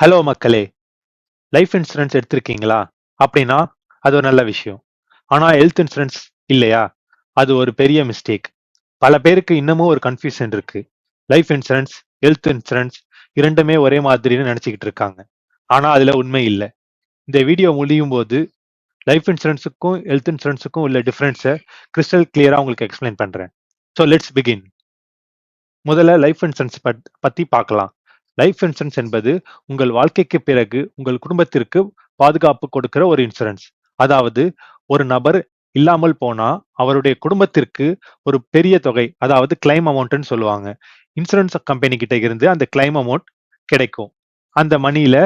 Hello மக்களே! Life insurance எடுத்திருக்கீங்களா? அப்படின்னா, அது ஒரு நல்ல விஷயம். ஆனால் ஹெல்த் இன்சூரன்ஸ் இல்லையா? அது ஒரு பெரிய மிஸ்டேக். பல பேருக்கு இன்னமும் ஒரு கன்ஃப்யூஷன் இருக்கு. லைஃப் இன்சூரன்ஸ், ஹெல்த் இன்சூரன்ஸ் இரண்டுமே ஒரே மாதிரின்னு நினச்சிக்கிட்டு இருக்காங்க. ஆனால் அதில் உண்மை இல்லை இந்த வீடியோ முடியும்போது, லைஃப் இன்சூரன்ஸுக்கும், ஹெல்த் இன்சூரன்ஸுக்கும் உள்ள டிஃப்ரென்ஸை கிரிஸ்டல் கிளியராக உங்களுக்கு எக்ஸ்பிளைன் பண்ணுறேன் ஸோ லெட்ஸ் பிகின். முதல்ல லைஃப் இன்சூரன்ஸ் பத் பற்றி பார்க்கலாம். லைஃப் இன்சூரன்ஸ் என்பது உங்கள் வாழ்க்கைக்கு பிறகு உங்கள் குடும்பத்திற்கு பாதுகாப்பு கொடுக்கிற ஒரு இன்சூரன்ஸ். அதாவது ஒரு நபர் இல்லாமல் போனா, அவருடைய குடும்பத்திற்கு ஒரு பெரிய தொகை, அதாவது கிளைம் அமௌண்ட்னு சொல்லுவாங்க. இன்சூரன்ஸ் கம்பெனி கிட்ட இருந்து அந்த கிளைம் அமௌண்ட் கிடைக்கும். அந்த மணியில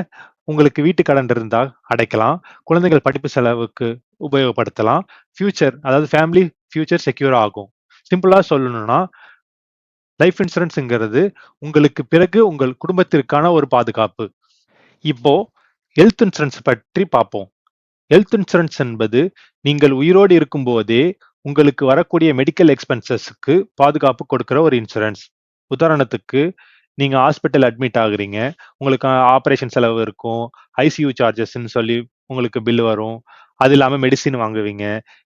உங்களுக்கு வீட்டு கடன் இருந்தால் அடைக்கலாம். குழந்தைகள் படிப்பு செலவுக்கு உபயோகப்படுத்தலாம். ஃபியூச்சர் அதாவது ஃபேமிலி ஃபியூச்சர் செக்யூர் ஆகும். சிம்பிளா சொல்லணும்னா, லைஃப் இன்சூரன்ஸுங்கிறது உங்களுக்கு பிறகு உங்கள் குடும்பத்திற்கான ஒரு பாதுகாப்பு. இப்போ ஹெல்த் இன்சூரன்ஸ் பற்றி பார்ப்போம். ஹெல்த் இன்சூரன்ஸ் என்பது நீங்கள் உயிரோடு இருக்கும்போதே உங்களுக்கு வரக்கூடிய மெடிக்கல் எக்ஸ்பென்சஸ்க்கு பாதுகாப்பு கொடுக்குற ஒரு இன்சூரன்ஸ். உதாரணத்துக்கு, நீங்கள் ஹாஸ்பிட்டல் அட்மிட் ஆகுறீங்க. உங்களுக்கு ஆப்ரேஷன் செலவு இருக்கும். ஐசியூ சார்ஜஸ்ன்னு சொல்லி உங்களுக்கு பில் வரும். அது இல்லாமல் மெடிசின் வாங்குவீங்க.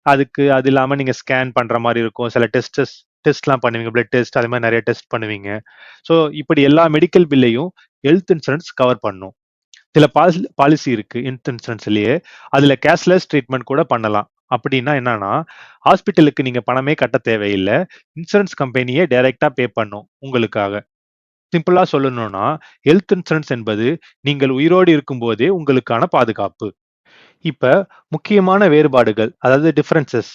அதுக்கு அது இல்லாமல் நீங்கள் ஸ்கேன் பண்ணுற மாதிரி இருக்கும். சில டெஸ்டஸ் டெஸ்ட்லாம் பண்ணுவீங்க. பிளட் டெஸ்ட் அது மாதிரி நிறைய டெஸ்ட் பண்ணுவீங்க. ஸோ இப்படி எல்லா மெடிக்கல் பில்லையும் ஹெல்த் இன்சூரன்ஸ் கவர் பண்ணும். சில பால் பாலிசி இருக்கு ஹெல்த் இன்சூரன்ஸ்லயே. அதுல கேஷ்லெஸ் ட்ரீட்மெண்ட் கூட பண்ணலாம். அப்படின்னா என்னன்னா, ஹாஸ்பிட்டலுக்கு நீங்க பணமே கட்ட தேவையில்லை இன்சூரன்ஸ் கம்பெனியே டைரக்டா பே பண்ணும் உங்களுக்காக. சிம்பிளா சொல்லணும்னா, ஹெல்த் இன்சூரன்ஸ் என்பது நீங்கள் உயிரோடு இருக்கும்போதே உங்களுக்கான பாதுகாப்பு. இப்ப முக்கியமான வேறுபாடுகள், அதாவது differences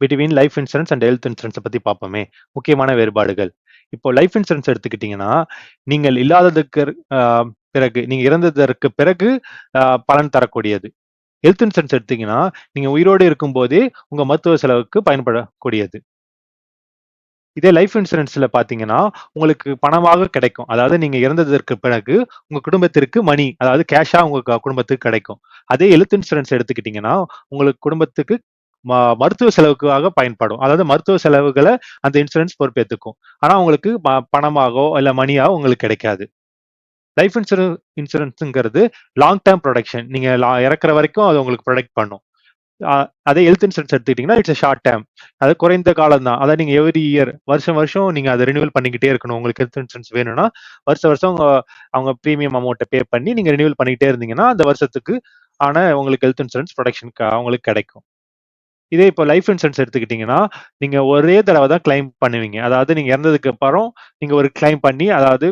between life insurance and health இன்சூரன்ஸை பற்றி பார்ப்போமே. முக்கியமான வேறுபாடுகள். இப்போ லைஃப் இன்சூரன்ஸ் எடுத்துக்கிட்டீங்கன்னா, நீங்கள் இல்லாததுக்கு பிறகு நீங்கள் இறந்ததற்கு பிறகு பலன் தரக்கூடியது. ஹெல்த் இன்சூரன்ஸ் எடுத்தீங்கன்னா, நீங்க உயிரோடு இருக்கும்போதே உங்க மருத்துவ செலவுக்கு பயன்படக்கூடியது. இதே லைஃப் இன்சூரன்ஸ்ல பார்த்தீங்கன்னா, உங்களுக்கு பணமாக கிடைக்கும். அதாவது நீங்க இறந்ததற்கு பிறகு உங்க குடும்பத்திற்கு மணி, அதாவது கேஷா உங்க குடும்பத்துக்கு கிடைக்கும். அதே ஹெல்த் இன்சூரன்ஸ் எடுத்துக்கிட்டீங்கன்னா, உங்களுக்கு குடும்பத்துக்கு மருத்துவ செலவுக்காக பயன்படும். அதாவது மருத்துவ செலவுகளை அந்த இன்சூரன்ஸ் பொறுப்பேற்றுக்கும் ஆனா உங்களுக்கு பணமாகவோ, இல்ல மணியாகவோ உங்களுக்கு கிடைக்காது. லைஃப் இன்சூரன்ஸ் இன்சூரன்ஸுங்கிறது லாங் டேர்ம் ப்ரொடக்ஷன் நீங்க இறக்குற வரைக்கும் அது உங்களுக்கு ப்ரொடெக்ட் பண்ணும். அதே ஹெல்த் இன்சூரன்ஸ் எடுத்துக்கிட்டீங்கன்னா, இட்ஸ் ஷார்ட் டேம் அது குறைந்த காலம் தான். அதாவது நீங்க எவ்ரி இயர் வருஷம் வருஷம் நீங்க அதை ரினிவல் பண்ணிக்கிட்டே இருக்கணும். உங்களுக்கு ஹெல்த் இன்சூரன்ஸ் வேணும்னா, வருஷம் வருஷம் அவங்க அவங்க ப்ரீமியம் அமௌண்ட்டை பே பண்ணி நீங்க ரினியூவல் பண்ணிக்கிட்டே இருந்தீங்கன்னா, அந்த வருஷத்துக்கு ஆன உங்களுக்கு ஹெல்த் இன்சூரன்ஸ் புரொடக்ஷன் அவங்களுக்கு கிடைக்கும். இதே இப்போ லைஃப் இன்சூரன்ஸ் எடுத்துக்கிட்டீங்கன்னா, நீங்க ஒரே தடவை தான் கிளைம் பண்ணுவீங்க. அதாவது நீங்க இறந்ததுக்கு அப்புறம் நீங்க ஒரு கிளைம் பண்ணி, அதாவது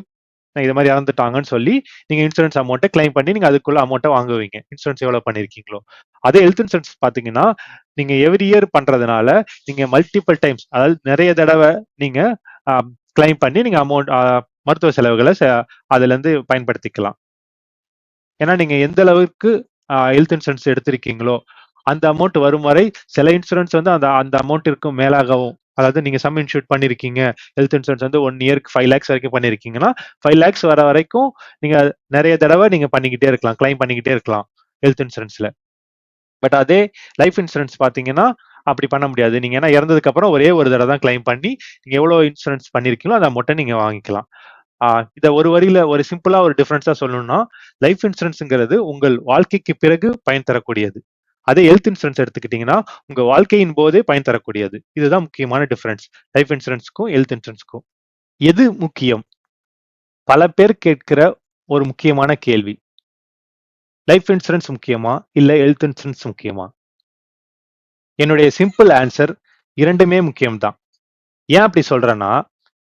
இது மாதிரி இறந்துட்டாங்கன்னு சொல்லி, நீங்க இன்சூரன்ஸ் அமௌண்ட்டை கிளைம் பண்ணி நீங்க அதுக்குள்ள அமௌண்ட்டை வாங்குவீங்க. இன்சூரன்ஸ் எவ்வளோ பண்ணிருக்கீங்களோ அதே ஹெல்த் இன்சூரன்ஸ் பார்த்தீங்கன்னா, நீங்க எவ்ரி இயர் பண்றதுனால, நீங்க மல்டிபிள் டைம்ஸ் அதாவது நிறைய தடவை நீங்க கிளைம் பண்ணி நீங்க அமௌண்ட் மருத்துவ செலவுகளை ச அதுலருந்து பயன்படுத்திக்கலாம். ஏன்னா நீங்க எந்த அளவுக்கு ஹெல்த் இன்சூரன்ஸ் எடுத்திருக்கீங்களோ, அந்த அமௌண்ட் வரும் வரை சில இன்சூரன்ஸ் வந்து அந்த அந்த அமௌண்ட்டிற்கும் மேலாகவும் அதாவது நீங்க சம் இன்சூர்ட் பண்ணிருக்கீங்க ஹெல்த் இன்சூரன்ஸ் வந்து ஒன் இயர்க்கு ஃபைவ் லேக்ஸ் வரைக்கும் பண்ணியிருக்கீங்கன்னா, ஃபைவ் லேக்ஸ் வர வரைக்கும் நீங்க நிறைய தடவை நீங்க பண்ணிக்கிட்டே இருக்கலாம். கிளைம் பண்ணிக்கிட்டே இருக்கலாம். ஹெல்த் இன்சூரன்ஸ்ல. பட் அதே லைஃப் இன்சூரன்ஸ் பார்த்தீங்கன்னா, அப்படி பண்ண முடியாது. நீங்க ஏன்னா இறந்ததுக்கு அப்புறம் ஒரே ஒரு தடவை தான் கிளைம் பண்ணி, நீங்க எவ்வளோ இன்சூரன்ஸ் பண்ணியிருக்கீங்களோ, அந்த மட்டும் நீங்க வாங்கிக்கலாம். இதை இத ஒரு வரியில ஒரு சிம்பிளா ஒரு டிஃபரன்ஸா சொல்லணும்னா, லைஃப் இன்சூரன்ஸ்ங்கிறது உங்கள் வாழ்க்கைக்கு பிறகு பயன் தரக்கூடியது. அதே ஹெல்த் இன்சூரன்ஸ் எடுத்துக்கிட்டீங்கன்னா, உங்க வாழ்க்கையின் போதே பயன் தரக்கூடியது. இதுதான் முக்கியமான டிஃபரன்ஸ். லைஃப் இன்சூரன்ஸ்க்கும், ஹெல்த் இன்சூரன்ஸ்க்கும். எது முக்கியம்? பல பேர் கேட்கிற ஒரு முக்கியமான கேள்வி. லைஃப் இன்சூரன்ஸ் முக்கியமா? இல்ல ஹெல்த் இன்சூரன்ஸ் முக்கியமா? என்னுடைய சிம்பிள் ஆன்சர் இரண்டுமே முக்கியம்தான் ஏன் அப்படி சொல்றேன்னா,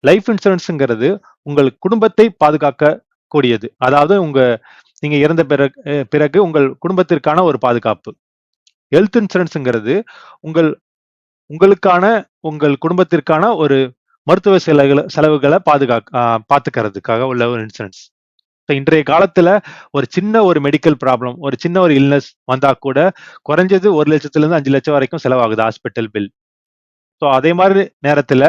லைஃப் இன்சூரன்ஸுங்கிறது உங்கள் குடும்பத்தை பாதுகாக்க கூடியது. அதாவது உங்க நீங்க இறந்த பிறகு பிறகு உங்கள் குடும்பத்திற்கான ஒரு பாதுகாப்பு. ஹெல்த் இன்சூரன்ஸுங்கிறது உங்கள் உங்களுக்கான, உங்கள் குடும்பத்திற்கான ஒரு மருத்துவ செலவுகளை செலவுகளை பாதுகாக்க பார்த்துக்கிறதுக்காக உள்ள ஒரு இன்சூரன்ஸ். இப்போ இன்றைய காலத்துல ஒரு சின்ன ஒரு மெடிக்கல் ப்ராப்ளம், ஒரு சின்ன ஒரு இல்னஸ் வந்தா கூட, குறைஞ்சது 1,00,000லேருந்து 5,00,000 வரைக்கும் செலவாகுது ஹாஸ்பிட்டல் பில். ஸோ அதே மாதிரி நேரத்துல,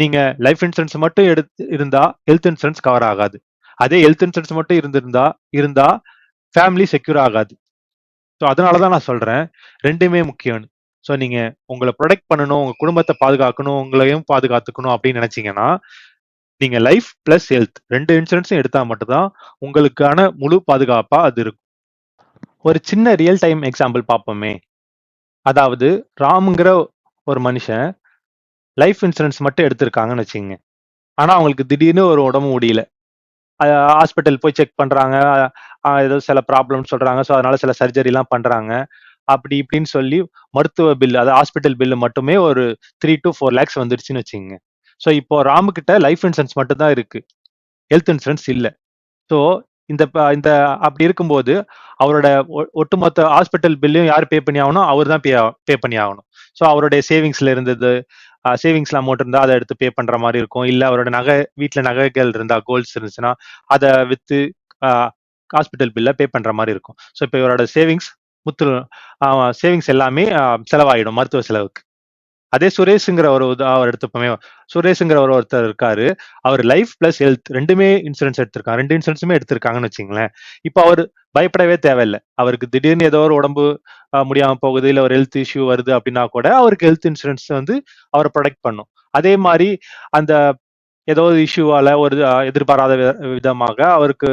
நீங்க லைஃப் இன்சூரன்ஸ் மட்டும் எடுத்து இருந்தா, ஹெல்த் இன்சூரன்ஸ் கவர் ஆகாது. அதே ஹெல்த் இன்சூரன்ஸ் மட்டும் இருந்திருந்தா இருந்தா, ஃபேமிலி செக்யூர் ஆகாது. ஸோ அதனால தான் நான் சொல்கிறேன் ரெண்டுமே முக்கியம்னு. ஸோ நீங்கள் உங்களை ப்ரொடெக்ட் பண்ணணும், உங்கள் குடும்பத்தை பாதுகாக்கணும், உங்களையும் பாதுகாத்துக்கணும் அப்படின்னு நினச்சிங்கன்னா நீங்கள் லைஃப் ப்ளஸ் ஹெல்த் ரெண்டு இன்சூரன்ஸும் எடுத்தால் மட்டும்தான் உங்களுக்கான முழு பாதுகாப்பாக அது இருக்கும். ஒரு சின்ன ரியல் டைம் எக்ஸாம்பிள் பார்ப்போமே. அதாவது ராமுங்கிற ஒரு மனுஷன் லைஃப் இன்சூரன்ஸ் மட்டும் எடுத்திருக்காங்கன்னு வச்சுங்க ஆனால் அவங்களுக்கு திடீர்னு ஒரு உடம்பு முடியல. ஹாஸ்பிட்டல் போய் செக் பண்றாங்க. ஏதோ சில ப்ராப்ளம் சொல்றாங்க. ஸோ அதனால சில சர்ஜரி எல்லாம் பண்றாங்க. அப்படி இப்படின்னு சொல்லி மருத்துவ பில் அதாவது ஹாஸ்பிட்டல் பில்லு மட்டுமே ஒரு த்ரீ டு ஃபோர் லேக்ஸ் வந்துருச்சுன்னு வச்சுங்க ஸோ இப்போ ராமு கிட்ட லைஃப் இன்சூரன்ஸ் மட்டும் தான் இருக்கு. ஹெல்த் இன்சூரன்ஸ் இல்லை. ஸோ இந்த ப- இந்த அப்படி இருக்கும்போது அவரோட ஒ- ஒட்டுமொத்த ஹாஸ்பிட்டல் பில்லையும் யார் பே பண்ணி ஆகணும்? அவர் தான் பே பே பண்ணி ஆகணும். ஸோ அவருடைய சேவிங்ஸ்ல இருந்தது சேவிங்ஸ்ல அமௌண்ட் இருந்தா அதை எடுத்து பே பண்ற மாதிரி இருக்கும். இல்ல அவரோட நகை வீட்டுல நகைகள் இருந்தா கோல்ட்ஸ் இருந்துச்சுன்னா அதை வித்து ஹாஸ்பிட்டல் பில்ல பே பண்ற மாதிரி இருக்கும். ஸோ இப்போ இவரோட சேவிங்ஸ் முத்து சேவிங்ஸ் எல்லாமே செலவாயிடும் மருத்துவ செலவுக்கு. அதே சுரேஷுங்கிற ஒரு அவர் எடுத்துப்போமே சுரேஷுங்கிற ஒரு ஒருத்தர் இருக்காரு. அவர் லைஃப் பிளஸ் ஹெல்த் ரெண்டுமே இன்சூரன்ஸ் எடுத்திருக்காங்க. ரெண்டு இன்சூரன்ஸுமே எடுத்திருக்காங்கன்னு வச்சுங்களேன் இப்போ அவர் பயப்படவே தேவையில்லை. அவருக்கு திடீர்னு ஏதோ ஒரு உடம்பு முடியாம போகுது இல்லை ஒரு ஹெல்த் இஷ்யூ வருது அப்படின்னா கூட அவருக்கு ஹெல்த் இன்சூரன்ஸ் வந்து அவரை ப்ரொடெக்ட் பண்ணும். அதே மாதிரி அந்த ஏதோ ஒரு இஷ்யூவால ஒரு எதிர்பாராத விதமாக அவருக்கு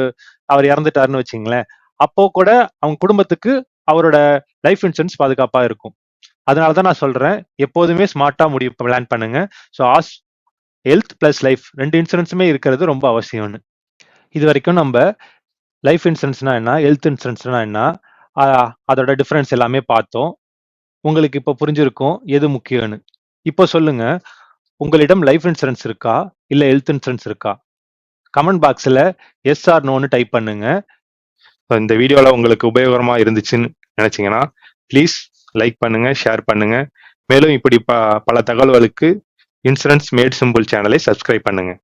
அவர் இறந்துட்டாருன்னு வச்சுங்களேன் அப்போ கூட அவங்க குடும்பத்துக்கு அவரோட லைஃப் இன்சூரன்ஸ் பாதுகாப்பா இருக்கும். அதனால தான் நான் சொல்றேன். எப்போதுமே ஸ்மார்ட்டா முடிவு பிளான் பண்ணுங்க. So as health plus life ரெண்டு இன்சூரன்ஸுமே இருக்கிறது ரொம்ப அவசியம்னு. இது வரைக்கும் நம்ம லைஃப் இன்சூரன்ஸ்னா என்ன ஹெல்த் இன்சூரன்ஸ்னா என்ன அதோட டிஃப்ரென்ஸ் எல்லாமே பார்த்தோம். உங்களுக்கு இப்போ புரிஞ்சிருக்கும் எது முக்கியம்னு. இப்போ சொல்லுங்க உங்களிடம் லைஃப் இன்சூரன்ஸ் இருக்கா? இல்லை ஹெல்த் இன்சூரன்ஸ் இருக்கா? கமெண்ட் பாக்ஸில் எஸ் ஆர் நோன்னு டைப் பண்ணுங்க. இந்த வீடியோவில் உங்களுக்கு உபயோகமாக இருந்துச்சுன்னு நினச்சிங்கன்னா ப்ளீஸ் லைக் பண்ணுங்க ஷேர் பண்ணுங்க. மேலும் இப்படி ப- பல தகவல்களுக்கு இன்சூரன்ஸ் மேட் சிம்பிள் சேனலை சப்ஸ்கிரைப் பண்ணுங்க.